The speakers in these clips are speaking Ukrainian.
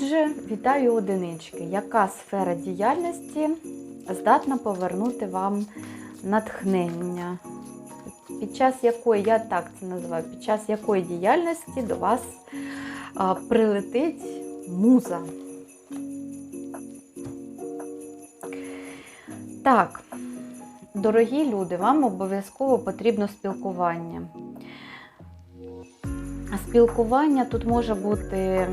Отже, вітаю одинички. Яка сфера діяльності здатна повернути вам натхнення? Під час якої, я так це називаю, під час якої діяльності до вас прилетить муза? Так, дорогі люди, вам обов'язково потрібно спілкування. Спілкування тут може бути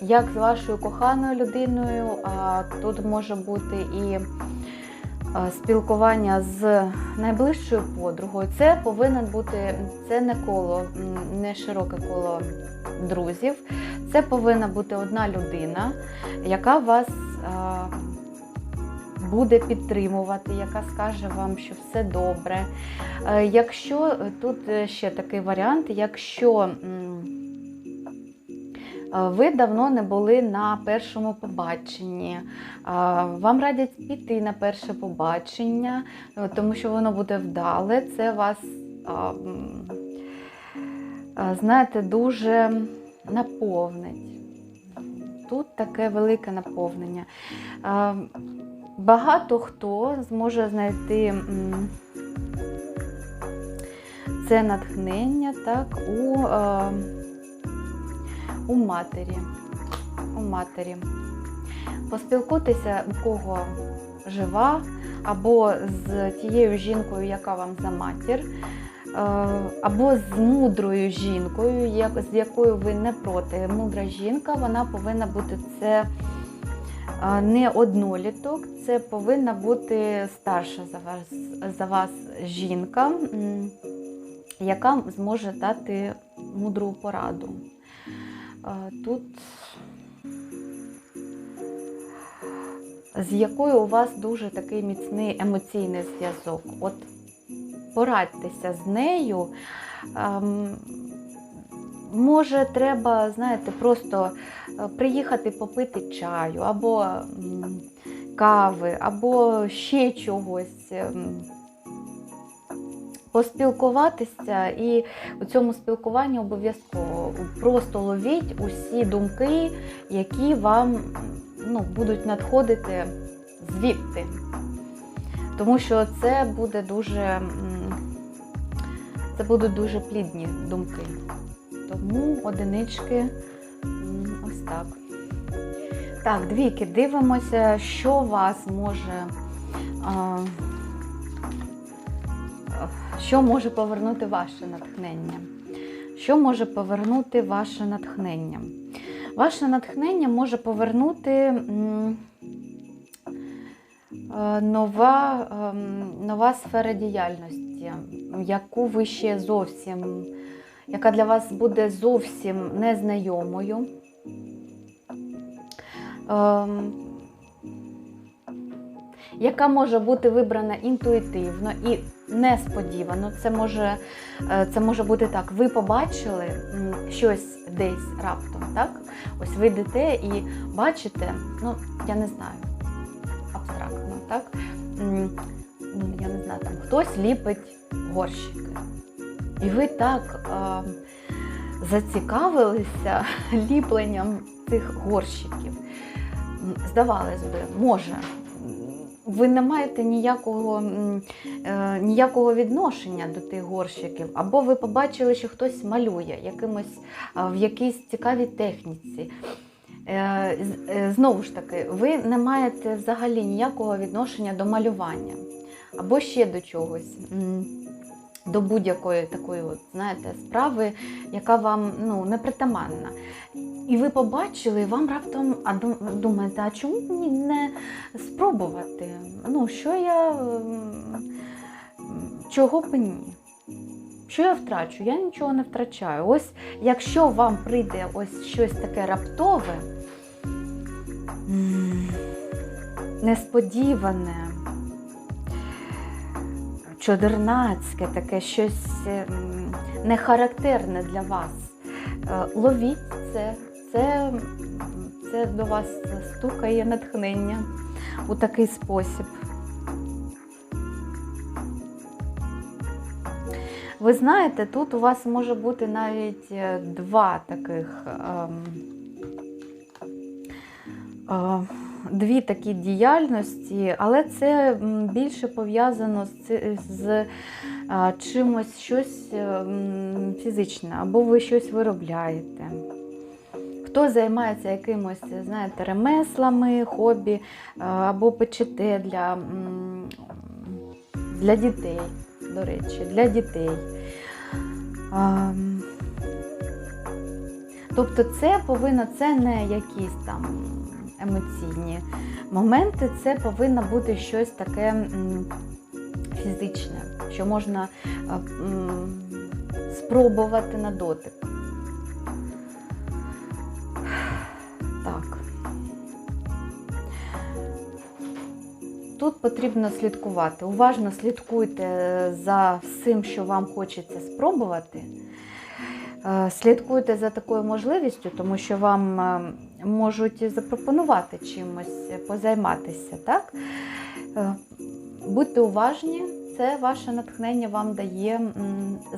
як з вашою коханою людиною, а тут може бути і спілкування з найближчою подругою. Це повинен бути це не коло, не широке коло друзів. Це повинна бути одна людина, яка вас а, буде підтримувати, яка скаже вам, що все добре. Е, Якщо е, тут е, ще такий варіант, якщо е, ви давно не були на першому побаченні, е, вам радять піти на перше побачення, е, тому що воно буде вдале, це вас, е, знаєте, дуже наповнить. Тут таке велике наповнення. Е, Багато хто зможе знайти це натхнення так, у, е, у матері. У матері. Поспілкуйтеся, у кого жива, або з тією жінкою, яка вам за матір, е, або з мудрою жінкою, з якою ви не проти. Мудра жінка, вона повинна бути це не одноліток, це повинна бути старша за вас, за вас жінка, яка зможе дати мудру пораду. Тут з якою у вас дуже такий міцний емоційний зв'язок. От порадьтеся з нею. Ем, Може, треба, знаєте, просто е, приїхати попити чаю, або кави, або ще чогось. Поспілкуватися і у цьому спілкуванні обов'язково просто ловіть усі думки, які вам ну, будуть надходити звідти. Тому що це буде дуже, це будуть дуже плідні думки. Тому одинички ось так. Так, двійки, дивимося, що вас може. Що може повернути ваше натхнення? Що може повернути ваше натхнення? Ваше натхнення може повернути е, нова, ем, нова сфера діяльності, яку ви ще зовсім яка для вас буде зовсім незнайомою. Ем, яка може бути вибрана інтуїтивно і несподівано. Це може, е, це може бути так: ви побачили щось десь раптом, так? Ось ви йдете і бачите, ну, я не знаю, абстрактно, так? Ну, Я не знаю, там хтось ліпить горщики. І ви так е, зацікавилися ліпленням цих горщиків. Здавалось би, може, ви не маєте ніякого, е, ніякого відношення до тих горщиків, або ви побачили, що хтось малює якимось, в якійсь цікавій техніці. Е, е, Знову ж таки, ви не маєте взагалі ніякого відношення до малювання або ще до чогось. До будь-якої такої, от, знаєте, справи, яка вам ну, не притаманна. І ви побачили, і вам раптом а дум- думаєте, а чому мені не спробувати? Ну, що я чого б ні? Що я втрачу? Я нічого не втрачаю. Ось якщо вам прийде ось щось таке раптове, несподіване, чодернацьке, таке щось нехарактерне для вас. Е, Ловіть це, це, це до вас стукає натхнення у такий спосіб. Ви знаєте, тут у вас може бути навіть е, два таких ем, а, дві такі діяльності, але це більше пов'язано з, а, чимось щось е, фізичне, або ви щось виробляєте. Хто займається якимось, знаєте, ремеслами, хобі, або печете для, для дітей, до речі, для дітей. Тобто це повинно, це не якісь там емоційні моменти, це повинно бути щось таке фізичне, що можна спробувати на дотик. Так. Тут потрібно слідкувати. Уважно слідкуйте за всім, що вам хочеться спробувати. Е, Слідкуйте за такою можливістю, тому що вам е, можуть запропонувати чимось позайматися. Так? Е, Будьте уважні, це ваше натхнення вам дає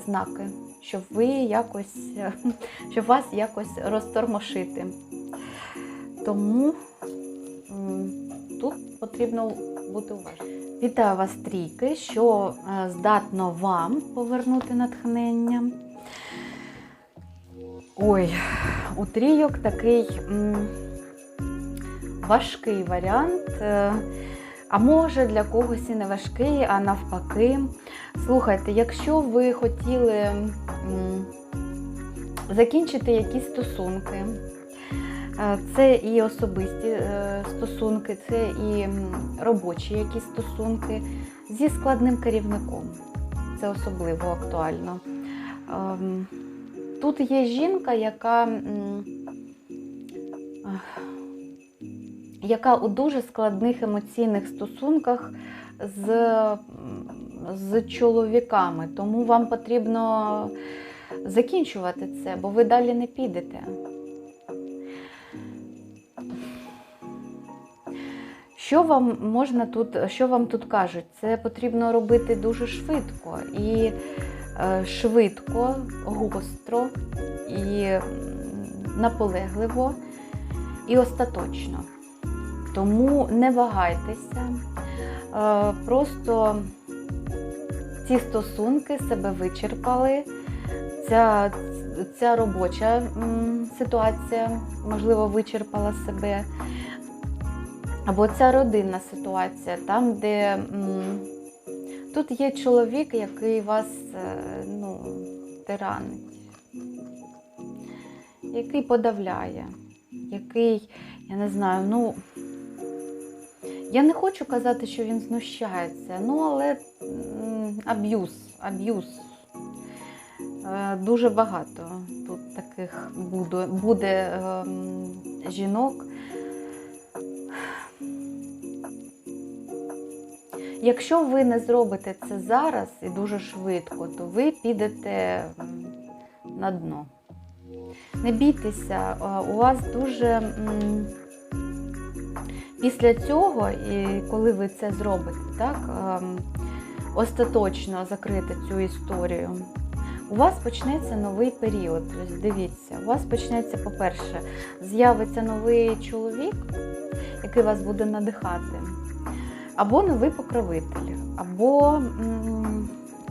знаки, щоб ви якось, е, щоб вас якось розтормошити. Тому тут потрібно бути уважним. Вітаю вас, трійки, що е, здатно вам повернути натхнення. Ой, у трійок такий важкий варіант. е, А може для когось і не важкий, а навпаки. Слухайте, якщо ви хотіли закінчити якісь стосунки, це і особисті е, стосунки, це і робочі якісь стосунки зі складним керівником. Це особливо актуально. Ем, Тут є жінка, яка, яка у дуже складних емоційних стосунках з, з чоловіками, тому вам потрібно закінчувати це, бо ви далі не підете. Що вам можна тут, що вам тут кажуть? Це потрібно робити дуже швидко і е, швидко, гостро і наполегливо і остаточно. Тому не вагайтеся, е, просто ці стосунки себе вичерпали. Ця, ця робоча ситуація, можливо, вичерпала себе. Або ця родинна ситуація, там, де м, тут є чоловік, який вас е, ну, тиранить, який подавляє, який, я не знаю, ну, я не хочу казати, що він знущається, ну, але аб'юз, аб'юз. Е, Дуже багато тут таких буде, буде ем, жінок. Якщо ви не зробите це зараз і дуже швидко, то ви підете на дно. Не бійтеся, у вас дуже після цього, і коли ви це зробите, так, остаточно закрити цю історію, у вас почнеться новий період. Дивіться, у вас почнеться, по-перше, з'явиться новий чоловік, який вас буде надихати або новий покровитель, або,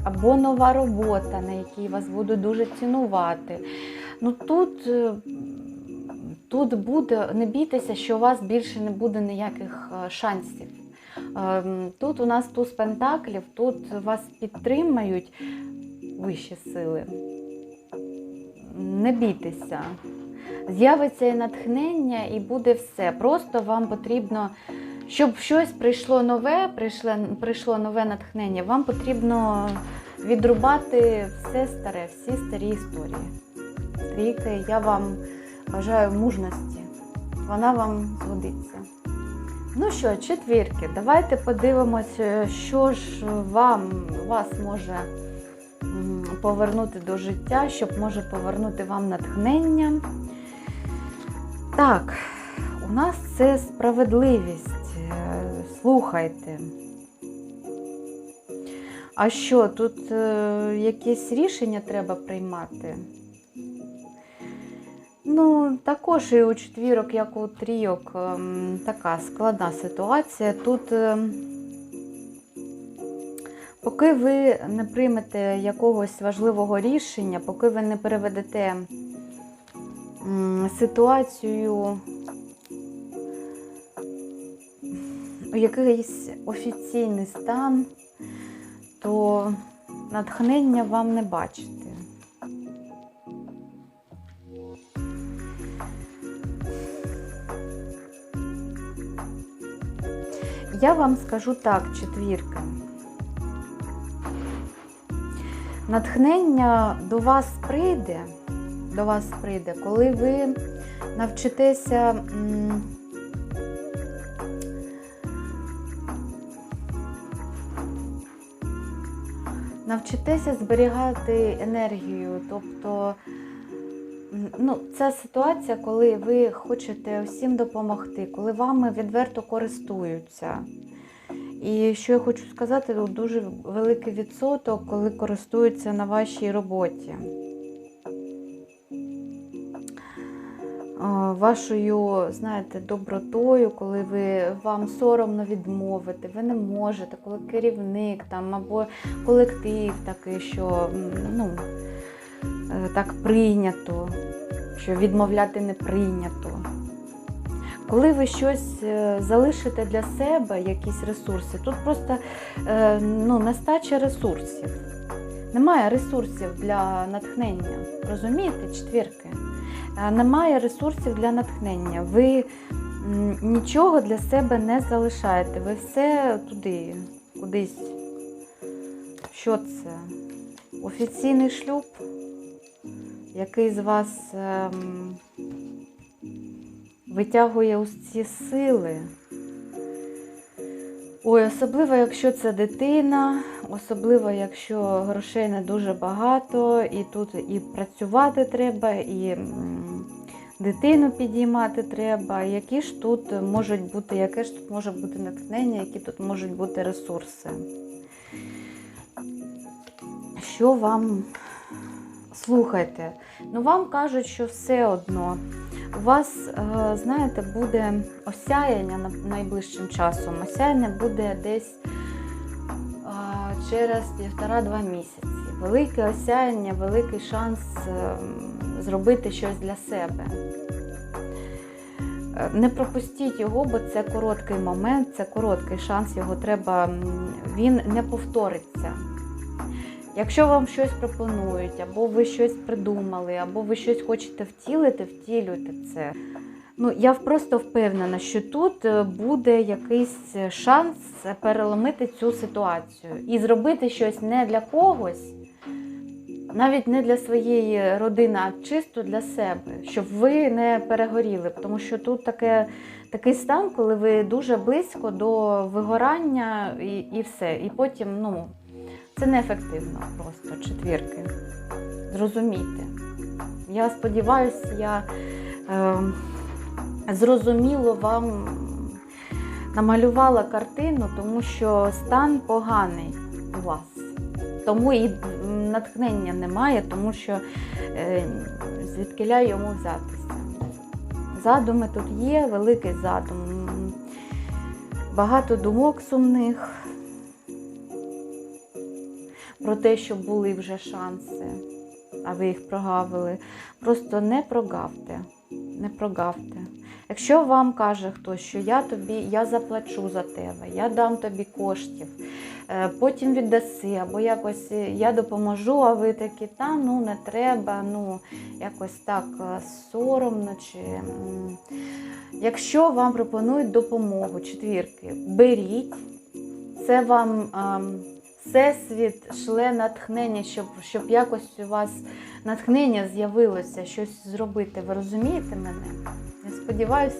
або нова робота, на якій вас будуть дуже цінувати. Ну тут, е, тут буде, не бійтеся, що у вас більше не буде ніяких е, шансів. Ем, Тут у нас туз пентаклів, тут вас підтримають вищі сили. Не бійтеся. З'явиться і натхнення, і буде все. Просто вам потрібно щоб щось прийшло нове, прийшло, прийшло нове натхнення, вам потрібно відрубати все старе, всі старі історії. Трійки, я вам бажаю мужності, вона вам згодиться. Ну що, четвірки, давайте подивимося, що ж вам вас може повернути до життя, щоб може повернути вам натхнення. Так, у нас це справедливість. Е, Слухайте. А що, тут е, якесь рішення треба приймати? Ну, також і у четвірок, як у трійок, ем, така складна ситуація. Тут, ем, поки ви не приймете якогось важливого рішення, поки ви не переведете ситуацію у якийсь офіційний стан, то натхнення вам не бачите. Я вам скажу так, четвірка. Натхнення до вас прийде, до вас прийде, коли ви навчитеся м, навчитеся зберігати енергію. Тобто, ну, це ситуація, коли ви хочете всім допомогти, коли вами відверто користуються. І що я хочу сказати, дуже великий відсоток, коли користуються на вашій роботі. Вашою, знаєте, добротою, коли ви вам соромно відмовити, ви не можете, коли керівник там або колектив такий, що ну, е, так прийнято, що відмовляти не прийнято. Коли ви щось е, залишите для себе, якісь ресурси, тут просто е, ну, нестача ресурсів. Немає ресурсів для натхнення. Розумієте, четвірки? Е, Немає ресурсів для натхнення. Ви нічого для себе не залишаєте. Ви все туди, кудись. Що це? Офіційний шлюб? Який з вас ем, витягує ці сили. Ой, особливо, якщо це дитина, особливо, якщо грошей не дуже багато, і тут і працювати треба, і дитину підіймати треба. Які ж тут можуть бути, яке ж тут може бути натхнення, які тут можуть бути ресурси? Що вам слухайте? Ну, вам кажуть, що все одно. У вас, е, знаєте, буде осяяння на- найближчим часом. Осяяння буде десь е, через півтора-два місяці. Велике осяяння, великий шанс е, зробити щось для себе. Не пропустіть його, бо це короткий момент, це короткий шанс, його треба, він не повториться. Якщо вам щось пропонують, або ви щось придумали, або ви щось хочете втілити, втілюйте це. Ну, я просто впевнена, що тут е, буде якийсь шанс переломити цю ситуацію і зробити щось не для когось, навіть не для своєї родини, а чисто для себе, щоб ви не перегоріли. Тому що тут таке, такий стан, коли ви дуже близько до вигорання і, і все. І потім, ну. Це неефективно просто четвірки. Зрозумійте. Я сподіваюся, я е, зрозуміло вам намалювала картину, тому що стан поганий у вас. Тому і натхнення немає, тому що е, звідкиля йому взятися. Задуми тут є, великий задум. Багато думок сумних про те, що були вже шанси, а ви їх прогавили. Просто не прогавте. Не прогавте. Якщо вам каже хтось, що я тобі я заплачу за тебе, я дам тобі коштів, е, потім віддаси, або якось я допоможу, а ви такі, та ну не треба, ну якось так е, соромно. чи... Якщо вам пропонують допомогу, четвірки, беріть, це вам. Всесвіт шле натхнення, щоб, щоб якось у вас натхнення з'явилося, щось зробити. Ви розумієте мене? Я сподіваюсь,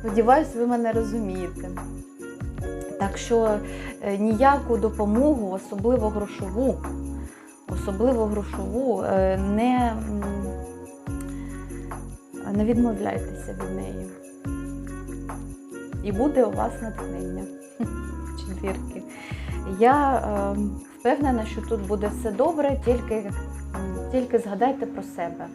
сподіваюсь, ви мене розумієте. Так що е, ніяку допомогу, особливо грошову, особливо грошову, е, не, не відмовляйтеся від неї. І буде у вас натхнення. Четвірки. Я е, впевнена, що тут буде все добре, тільки, тільки згадайте про себе.